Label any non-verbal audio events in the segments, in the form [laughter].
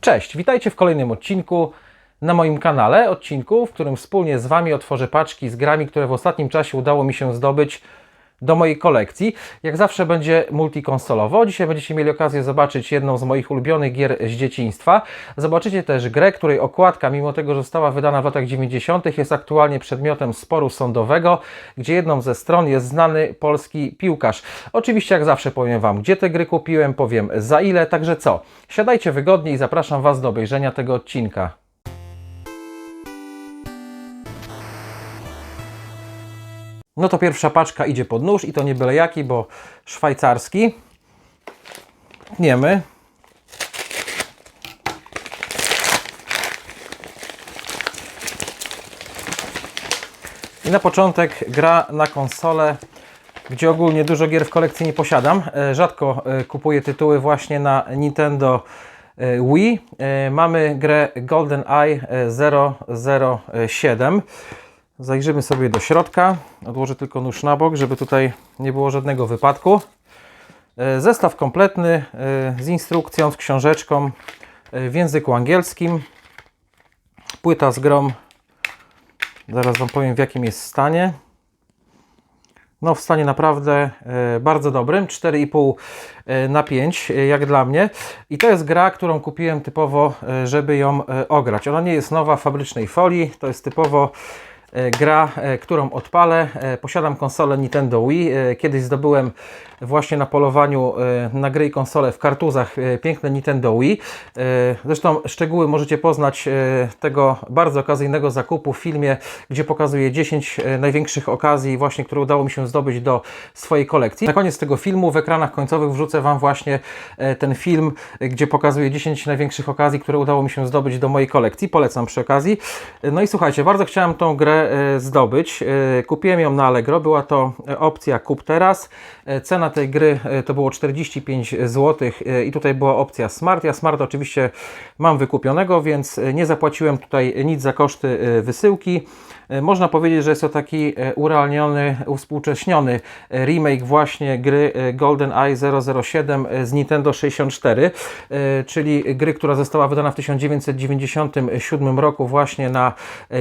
Cześć, witajcie w kolejnym odcinku na moim kanale. Odcinku, w którym wspólnie z Wami otworzę paczki z grami, które w ostatnim czasie udało mi się zdobyć do mojej kolekcji. Jak zawsze będzie multikonsolowo. Dzisiaj będziecie mieli okazję zobaczyć jedną z moich ulubionych gier z dzieciństwa. Zobaczycie też grę, której okładka, mimo tego, że została wydana w latach 90., jest aktualnie przedmiotem sporu sądowego, gdzie jedną ze stron jest znany polski piłkarz. Oczywiście, jak zawsze powiem Wam, gdzie te gry kupiłem, powiem za ile, także co. Siadajcie wygodnie i zapraszam Was do obejrzenia tego odcinka. No to pierwsza paczka idzie pod nóż i to nie byle jaki, bo szwajcarski. Tniemy. I na początek gra na konsolę, gdzie ogólnie dużo gier w kolekcji nie posiadam. E, Rzadko e, kupuję tytuły właśnie na Nintendo e, Wii. Mamy grę GoldenEye e, 007. Zajrzymy sobie do środka. Odłożę tylko nóż na bok, żeby tutaj nie było żadnego wypadku. E, Zestaw kompletny e, z instrukcją, z książeczką e, w języku angielskim. Płyta z grom. Zaraz Wam powiem w jakim jest stanie. No w stanie naprawdę bardzo dobrym, 4,5 e, na 5 e, jak dla mnie. I to jest gra, którą kupiłem typowo, żeby ją ograć. Ona nie jest nowa w fabrycznej folii, to jest typowo gra, e, którą odpalę. E, Posiadam konsolę Nintendo Wii. E, Kiedyś zdobyłem właśnie na polowaniu e, na gry i konsole w kartuzach e, piękne Nintendo Wii. E, Zresztą szczegóły możecie poznać e, tego bardzo okazyjnego zakupu w filmie, gdzie pokazuję 10 e, największych okazji właśnie, które udało mi się zdobyć do swojej kolekcji. Na koniec tego filmu w ekranach końcowych wrzucę Wam właśnie e, ten film, e, gdzie pokazuję 10 największych okazji, które udało mi się zdobyć do mojej kolekcji. Polecam przy okazji. E, No i słuchajcie, bardzo chciałem tą grę e, zdobyć. E, Kupiłem ją na Allegro. Była to e, opcja kup teraz. Cena tej gry to było 45 zł i tutaj była opcja Smart. Ja Smart oczywiście mam wykupionego, więc nie zapłaciłem tutaj nic za koszty wysyłki. E, Można powiedzieć, że jest to taki e, urealniony, uwspółcześniony e, remake właśnie gry GoldenEye 007 z Nintendo 64, e, czyli gry, która została wydana w 1997 roku właśnie na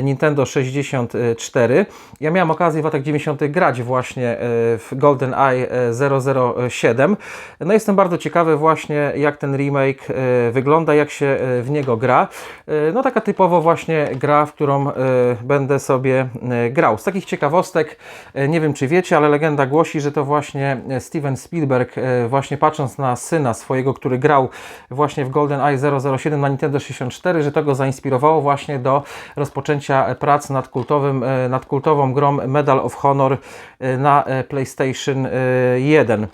Nintendo 64. Ja miałem okazję w latach 90. grać właśnie w GoldenEye e, 007. No jestem bardzo ciekawy właśnie jak ten remake wygląda, jak się w niego gra. No taka typowo właśnie gra, w którą będę sobie e, grał. Z takich ciekawostek, e, nie wiem czy wiecie, ale legenda głosi, że to właśnie e, Steven Spielberg, właśnie patrząc na syna swojego, który grał właśnie w GoldenEye 007 na Nintendo 64, że to go zainspirowało właśnie do rozpoczęcia prac nad, kultowym, nad kultową grą Medal of Honor na PlayStation e, 1.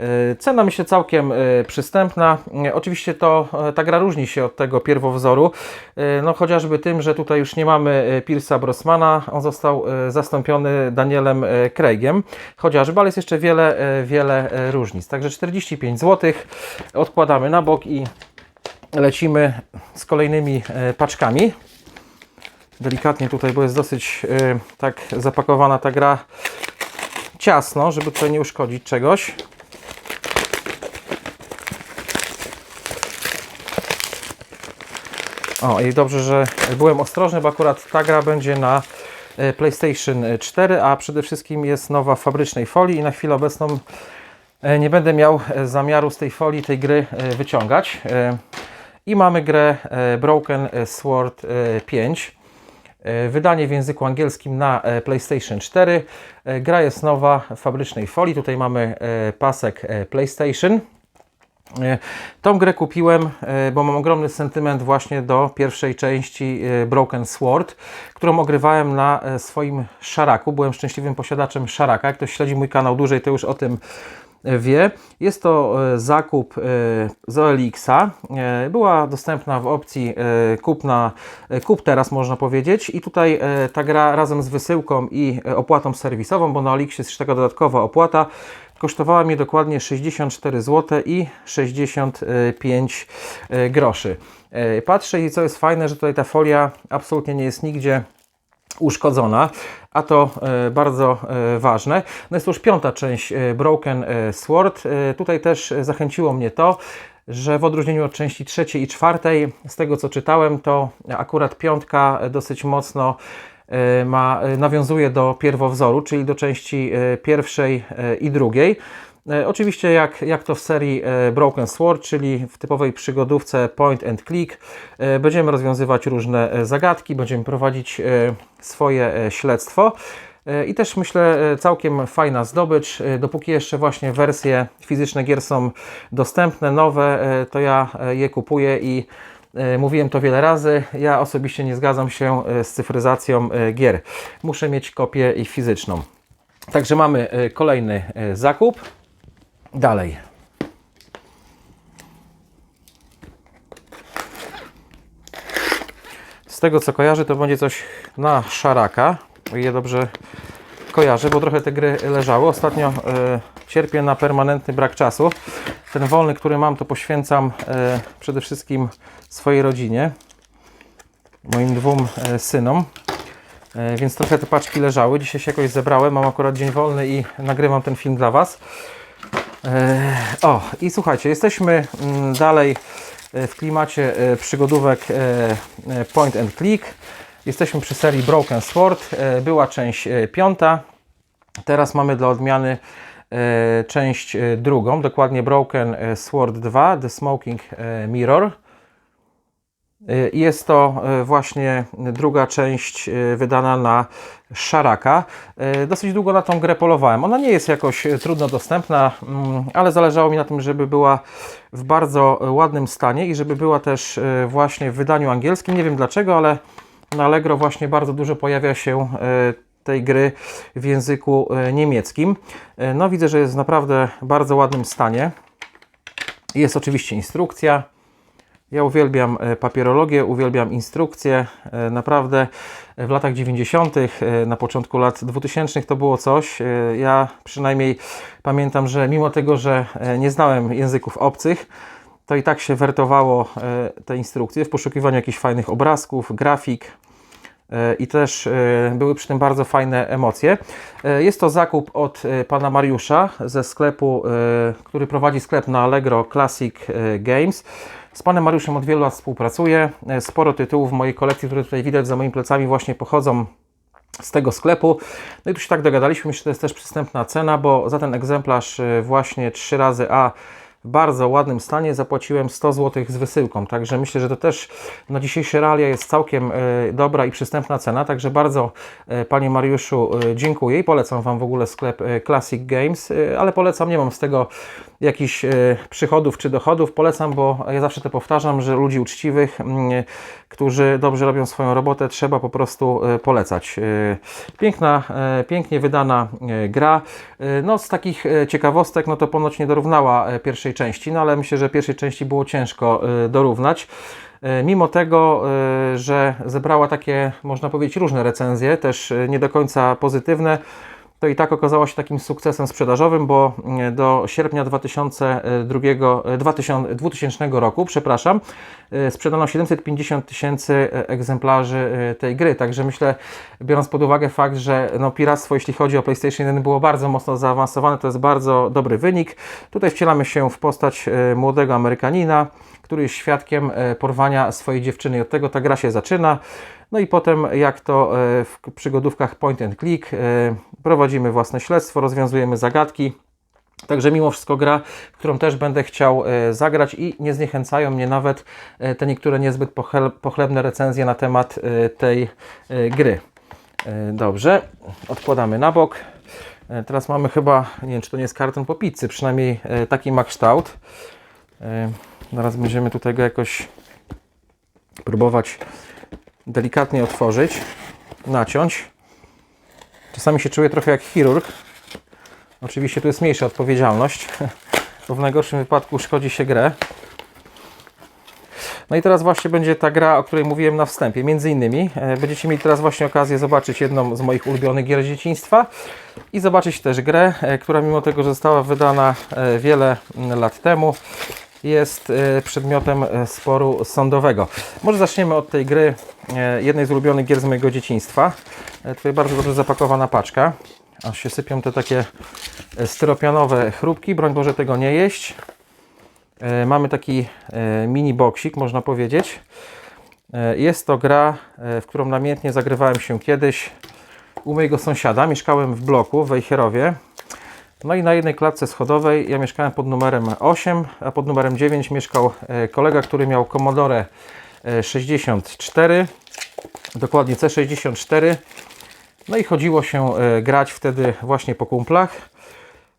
E, Cena myślę całkiem e, przystępna. E, Oczywiście to, ta gra różni się od tego pierwowzoru, no chociażby tym, że tutaj już nie mamy Pierce'a Brosmana, on został zastąpiony Danielem Craigiem, chociażby, ale jest jeszcze wiele, wiele różnic. Także 45 zł odkładamy na bok i lecimy z kolejnymi paczkami. Delikatnie tutaj, bo jest dosyć tak zapakowana ta gra ciasno, żeby tutaj nie uszkodzić czegoś. O, i dobrze, że byłem ostrożny, bo akurat ta gra będzie na e, PlayStation 4, a przede wszystkim jest nowa w fabrycznej folii i na chwilę obecną e, nie będę miał e, zamiaru z tej folii tej gry e, wyciągać. E, I mamy grę e, Broken Sword e, 5. E, Wydanie w języku angielskim na e, PlayStation 4. E, Gra jest nowa w fabrycznej folii. Tutaj mamy e, pasek e, PlayStation. E, Tą grę kupiłem, e, bo mam ogromny sentyment właśnie do pierwszej części e, Broken Sword, którą ogrywałem na swoim szaraku. Byłem szczęśliwym posiadaczem szaraka. Jak ktoś śledzi mój kanał dłużej, to już o tym wie. Jest to zakup z OLX-a. Była dostępna w opcji kup, na, kup teraz, można powiedzieć. I tutaj ta gra razem z wysyłką i opłatą serwisową, bo na OLX jest jeszcze taka dodatkowa opłata, kosztowała mnie dokładnie 64 zł i 65 e, groszy. E, Patrzę i co jest fajne, że tutaj ta folia absolutnie nie jest nigdzie uszkodzona, a to e, bardzo ważne. No jest to już piąta część Broken Sword. Tutaj też zachęciło mnie to, że w odróżnieniu od części trzeciej i czwartej, z tego co czytałem, to akurat piątka dosyć mocno ma, e, nawiązuje do pierwowzoru, czyli do części e, pierwszej e, i drugiej. E, Oczywiście jak, jak to w serii e, Broken Sword, czyli w typowej przygodówce point and click, e, będziemy rozwiązywać różne e, zagadki, będziemy prowadzić e, swoje e, śledztwo. E, I też myślę e, całkiem fajna zdobycz. E, Dopóki jeszcze właśnie wersje fizyczne gier są dostępne, nowe, e, to ja e, je kupuję i e, mówiłem to wiele razy. Ja osobiście nie zgadzam się e, z cyfryzacją e, gier. Muszę mieć kopię i fizyczną. Także mamy e, kolejny e, zakup. Dalej. Z tego co kojarzę, to będzie coś na szaraka. O ile dobrze kojarzę, bo trochę te gry leżały. Ostatnio e, cierpię na permanentny brak czasu. Ten wolny, który mam, to poświęcam e, przede wszystkim swojej rodzinie, moim dwóm e, synom. E, więc trochę te paczki leżały. Dzisiaj się jakoś zebrałem. Mam akurat dzień wolny i nagrywam ten film dla Was. O, i słuchajcie, jesteśmy mm, dalej w klimacie przygodówek point and click. Jesteśmy przy serii Broken Sword. Była część piąta. Teraz mamy dla odmiany część e, drugą, dokładnie Broken e, Sword 2, The Smoking e, Mirror. Jest to właśnie druga część wydana na Szaraka. Dosyć długo na tą grę polowałem. Ona nie jest jakoś trudno dostępna, mm, ale zależało mi na tym, żeby była w bardzo ładnym stanie i żeby była też właśnie w wydaniu angielskim. Nie wiem dlaczego, ale na Allegro właśnie bardzo dużo pojawia się tej gry w języku y, niemieckim. Y, No widzę, że jest w naprawdę bardzo ładnym stanie. Jest oczywiście instrukcja. Ja uwielbiam e, papierologię, uwielbiam instrukcje. E, Naprawdę e, w latach 90., e, na początku lat 2000 to było coś. E, Ja przynajmniej pamiętam, że mimo tego, że e, nie znałem języków obcych, to i tak się wertowało e, te instrukcje w poszukiwaniu jakichś fajnych obrazków, grafik. I też e, były przy tym bardzo fajne emocje. E, Jest to zakup od e, pana Mariusza ze sklepu, który prowadzi sklep na Allegro Classic Games. Z panem Mariuszem od wielu lat współpracuję. Sporo tytułów w mojej kolekcji, które tutaj widać za moimi plecami, właśnie pochodzą z tego sklepu. No i tu się tak dogadaliśmy, że to jest też przystępna cena, bo za ten egzemplarz właśnie 3 razy A w bardzo ładnym stanie zapłaciłem 100 zł z wysyłką, także myślę, że to też na dzisiejsze realia jest całkiem e, dobra i przystępna cena, także bardzo e, Panie Mariuszu e, dziękuję i polecam Wam w ogóle sklep Classic Games, ale polecam, nie mam z tego jakichś przychodów czy dochodów, polecam, bo ja zawsze to powtarzam, że ludzi uczciwych, którzy dobrze robią swoją robotę, trzeba po prostu polecać. Piękna, pięknie wydana gra. No z takich ciekawostek, no to ponoć nie dorównała e, pierwszej części, no ale myślę, że pierwszej części było ciężko e, dorównać. E, Mimo tego, e, że zebrała takie, można powiedzieć, różne recenzje, też nie do końca pozytywne, to i tak okazała się takim sukcesem sprzedażowym, bo e, do sierpnia 2002, e, 2000, 2000 roku, przepraszam, e, sprzedano 750 tysięcy e, egzemplarzy tej gry. Także myślę, biorąc pod uwagę fakt, że no, piractwo, jeśli chodzi o PlayStation 1, było bardzo mocno zaawansowane, to jest bardzo dobry wynik. Tutaj wcielamy się w postać młodego Amerykanina, który jest świadkiem e, porwania swojej dziewczyny. I od tego ta gra się zaczyna. No i potem, jak to e, w przygodówkach point and click, e, prowadzimy własne śledztwo, rozwiązujemy zagadki. Także mimo wszystko gra, którą też będę chciał zagrać i nie zniechęcają mnie nawet te niektóre niezbyt pochlebne recenzje na temat tej gry. Dobrze, odkładamy na bok. Teraz mamy chyba, nie wiem czy to nie jest karton po pizzy, przynajmniej taki ma kształt. Zaraz będziemy tutaj go jakoś próbować delikatnie otworzyć, naciąć. Czasami się czuję trochę jak chirurg. Oczywiście tu jest mniejsza odpowiedzialność, [laughs] bo w najgorszym wypadku szkodzi się grę. No i teraz właśnie będzie ta gra, o której mówiłem na wstępie. Między innymi e, będziecie mieli teraz właśnie okazję zobaczyć jedną z moich ulubionych gier z dzieciństwa i zobaczyć też grę, e, która mimo tego, że została wydana e, wiele mm, lat temu, jest e, przedmiotem e, sporu sądowego. Może zaczniemy od tej gry, e, jednej z ulubionych gier z mojego dzieciństwa. Tutaj bardzo dobrze zapakowana paczka. Aż się sypią te takie styropianowe chrupki. Broń Boże tego nie jeść. mamy taki mini boksik, można powiedzieć. Jest to gra, w którą namiętnie zagrywałem się kiedyś u mojego sąsiada. Mieszkałem w bloku w Wejherowie. No i na jednej klatce schodowej ja mieszkałem pod numerem 8, a pod numerem 9 mieszkał e, kolega, który miał Commodore e, 64, dokładnie C64. No i chodziło się e, grać wtedy właśnie po kumplach.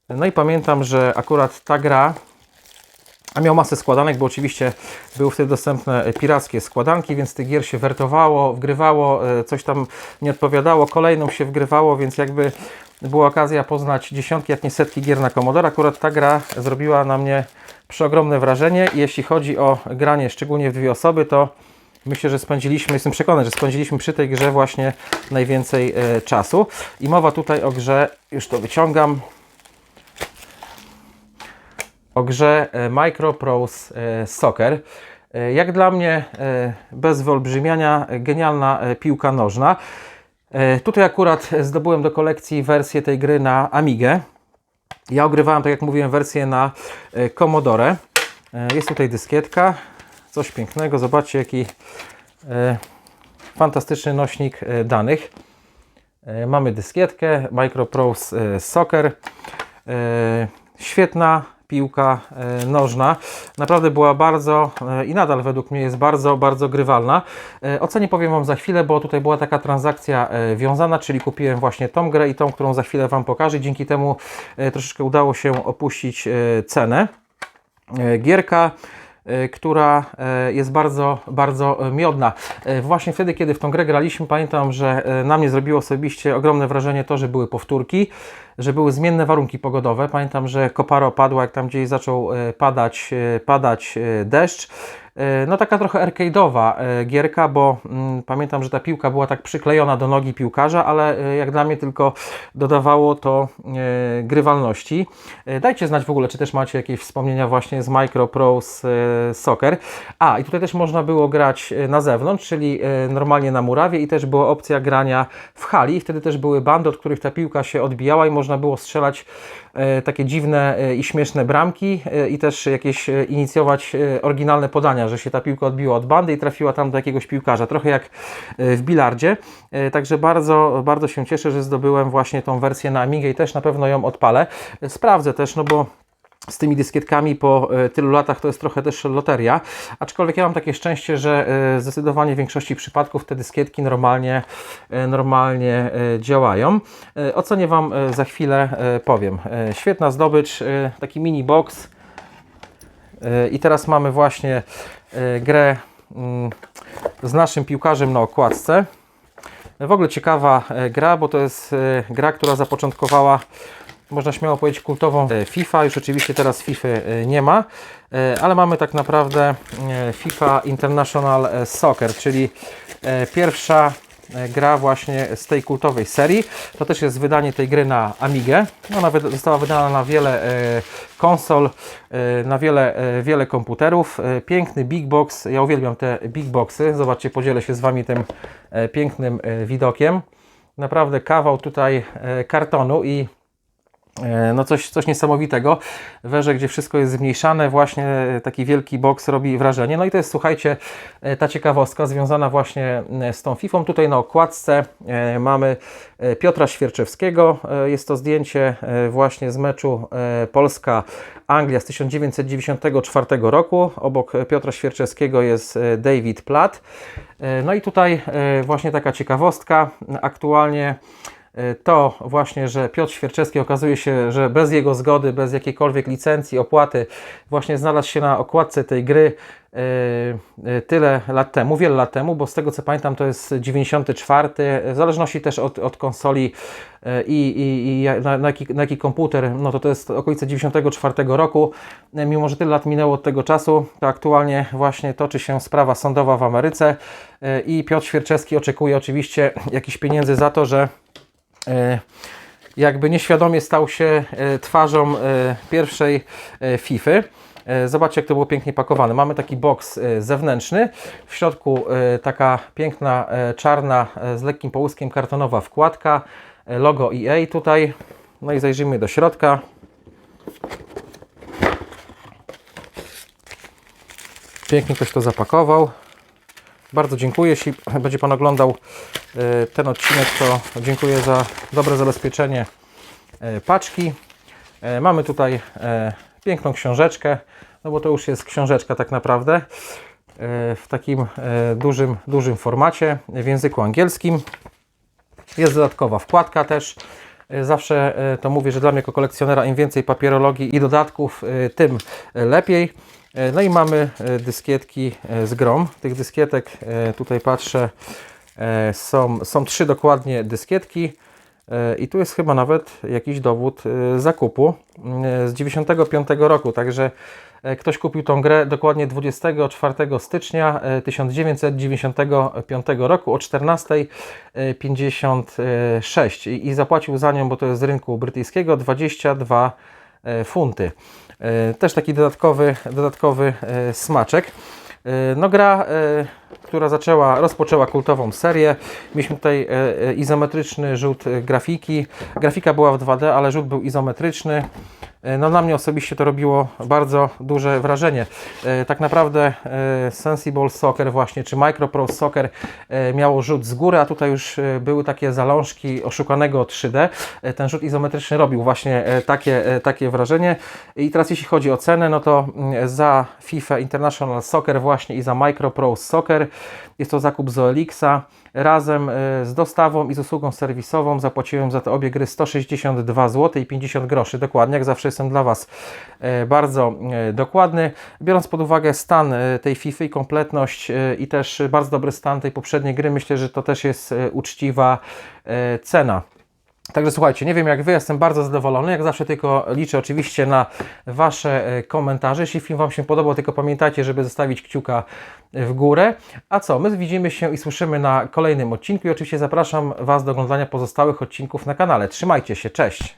No i pamiętam, że akurat ta gra, a miał masę składanek, bo oczywiście były wtedy dostępne e, pirackie składanki, więc tych gier się wertowało, wgrywało, e, coś tam nie odpowiadało, kolejną się wgrywało, więc jakby była okazja poznać dziesiątki, jak nie setki gier na Commodore. Akurat ta gra zrobiła na mnie przeogromne wrażenie jeśli chodzi o granie szczególnie w dwie osoby, to myślę, że spędziliśmy, jestem przekonany, że spędziliśmy przy tej grze właśnie najwięcej e, czasu. I mowa tutaj o grze, już to wyciągam, o grze e, Micro Prose e, Soccer. E, Jak dla mnie, bez wyolbrzymiania, genialna piłka nożna. E, Tutaj akurat zdobyłem do kolekcji wersję tej gry na Amigę. Ja ogrywałem, tak jak mówiłem, wersję na e, Commodore. E, Jest tutaj dyskietka, coś pięknego. Zobaczcie, jaki fantastyczny nośnik danych. Mamy dyskietkę Microprose Soccer. Świetna piłka e, nożna. Naprawdę była bardzo e, i nadal według mnie jest bardzo, bardzo grywalna. E, O cenie powiem Wam za chwilę, bo tutaj była taka transakcja wiązana, czyli kupiłem właśnie tą grę i tą, którą za chwilę Wam pokażę. Dzięki temu troszeczkę udało się opuścić cenę. Gierka, która e, jest bardzo, bardzo e, miodna. E, Właśnie wtedy, kiedy w tą grę graliśmy, pamiętam, że e, na mnie zrobiło osobiście ogromne wrażenie to, że były powtórki, że były zmienne warunki pogodowe. Pamiętam, że koparo padła, jak tam gdzieś zaczął e, padać, e, padać e, deszcz. E, No taka trochę arcade'owa e, gierka, bo mm, pamiętam, że ta piłka była tak przyklejona do nogi piłkarza, ale e, jak dla mnie tylko dodawało to grywalności. Dajcie znać w ogóle, czy też macie jakieś wspomnienia właśnie z Micro Prose e, Soccer. A, i tutaj też można było grać na zewnątrz, czyli normalnie na murawie i też była opcja grania w hali. Wtedy też były bandy, od których ta piłka się odbijała i można było strzelać takie dziwne i śmieszne bramki i też jakieś inicjować oryginalne podania, że się ta piłka odbiła od bandy i trafiła tam do jakiegoś piłkarza, trochę jak e, w bilardzie. E, Także bardzo, bardzo się cieszę, że zdobyłem właśnie tą wersję na Amigę i też na pewno ją odpalę. E, Sprawdzę też, no bo z tymi dyskietkami po tylu latach to jest trochę też loteria, aczkolwiek ja mam takie szczęście, że zdecydowanie w większości przypadków te dyskietki normalnie, normalnie działają. O cenie Wam e, za chwilę powiem. Świetna zdobycz, taki mini box i teraz mamy właśnie e, grę mm, z naszym piłkarzem na okładce. W ogóle ciekawa e, gra, bo to jest e, gra, która zapoczątkowała można śmiało powiedzieć kultową FIFA. Już oczywiście teraz FIFA nie ma, ale mamy tak naprawdę FIFA International Soccer, czyli pierwsza gra właśnie z tej kultowej serii. To też jest wydanie tej gry na Amigę. Ona wyd- została wydana na wiele e, konsol, e, na wiele, e, wiele komputerów. E, Piękny big box. Ja uwielbiam te big boxy. Zobaczcie, podzielę się z Wami tym e, pięknym e, widokiem. Naprawdę kawał tutaj e, kartonu i E, No coś, coś niesamowitego. Werze, gdzie wszystko jest zmniejszane, właśnie taki wielki boks robi wrażenie. No i to jest, słuchajcie, e, ta ciekawostka związana właśnie e, z tą FIFA. Tutaj na okładce e, mamy e, Piotra Świerczewskiego. E, Jest to zdjęcie e, właśnie z meczu e, Polska-Anglia z 1994 roku. Obok Piotra Świerczewskiego jest e, David Platt. E, No i tutaj e, właśnie taka ciekawostka. Aktualnie E, to właśnie, że Piotr Świerczewski okazuje się, że bez jego zgody, bez jakiejkolwiek licencji, opłaty, właśnie znalazł się na okładce tej gry e, e, tyle lat temu, wiele lat temu, bo z tego co pamiętam to jest 94, w zależności też od, od konsoli e, i, i, i na, na, jaki, na jaki komputer, no to to jest okolice 94 roku. E, Mimo, że tyle lat minęło od tego czasu, to aktualnie właśnie toczy się sprawa sądowa w Ameryce e, i Piotr Świerczewski oczekuje oczywiście jakichś pieniędzy za to, że e, jakby nieświadomie stał się e, twarzą e, pierwszej e, FIFA. E, Zobaczcie, jak to było pięknie pakowane. Mamy taki boks e, zewnętrzny, w środku e, taka piękna e, czarna e, z lekkim połyskiem kartonowa wkładka, e, logo EA tutaj. No i zajrzyjmy do środka. Pięknie ktoś to zapakował. Bardzo dziękuję. Jeśli będzie Pan oglądał e, ten odcinek, to dziękuję za dobre zabezpieczenie e, paczki. E, Mamy tutaj e, piękną książeczkę, no bo to już jest książeczka tak naprawdę e, w takim e, dużym, dużym formacie w języku angielskim. Jest dodatkowa wkładka też. E, Zawsze e, to mówię, że dla mnie jako kolekcjonera im więcej papierologii i dodatków, e, tym lepiej. E, No i mamy e, dyskietki e, z grom. Tych dyskietek e, tutaj patrzę, e, są, są trzy dokładnie dyskietki. E, I tu jest chyba nawet jakiś dowód e, zakupu e, z 95 roku, także e, ktoś kupił tą grę dokładnie 24 stycznia e, 1995 roku o 14.56 i, zapłacił za nią, bo to jest z rynku brytyjskiego, 22 e, funty. E, Też taki dodatkowy, dodatkowy e, smaczek. E, No gra, e, która zaczęła, rozpoczęła kultową serię. Mieliśmy tutaj e, izometryczny rzut grafiki. Grafika była w 2D, ale rzut był izometryczny. E, No na mnie osobiście to robiło bardzo duże wrażenie. E, Tak naprawdę e, Sensible Soccer właśnie, czy Micro Pro Soccer miało rzut z góry, a tutaj już były takie zalążki oszukanego 3D. E, Ten rzut izometryczny robił właśnie takie, takie wrażenie. I teraz jeśli chodzi o cenę, no to mm, za FIFA International Soccer właśnie i za Micro Pro Soccer jest to zakup z Elixa. Razem e, z dostawą i z usługą serwisową zapłaciłem za te obie gry 162 zł i 50 groszy. Dokładnie, jak zawsze jestem dla Was e, bardzo e, dokładny. Biorąc pod uwagę stan tej FIFA i kompletność i też bardzo dobry stan tej poprzedniej gry, myślę, że to też jest uczciwa cena. Także słuchajcie, nie wiem jak Wy, jestem bardzo zadowolony. Jak zawsze tylko liczę oczywiście na Wasze e, komentarze. Jeśli film Wam się podobał, tylko pamiętajcie, żeby zostawić kciuka w górę. A co, my widzimy się i słyszymy na kolejnym odcinku i oczywiście zapraszam Was do oglądania pozostałych odcinków na kanale. Trzymajcie się, cześć!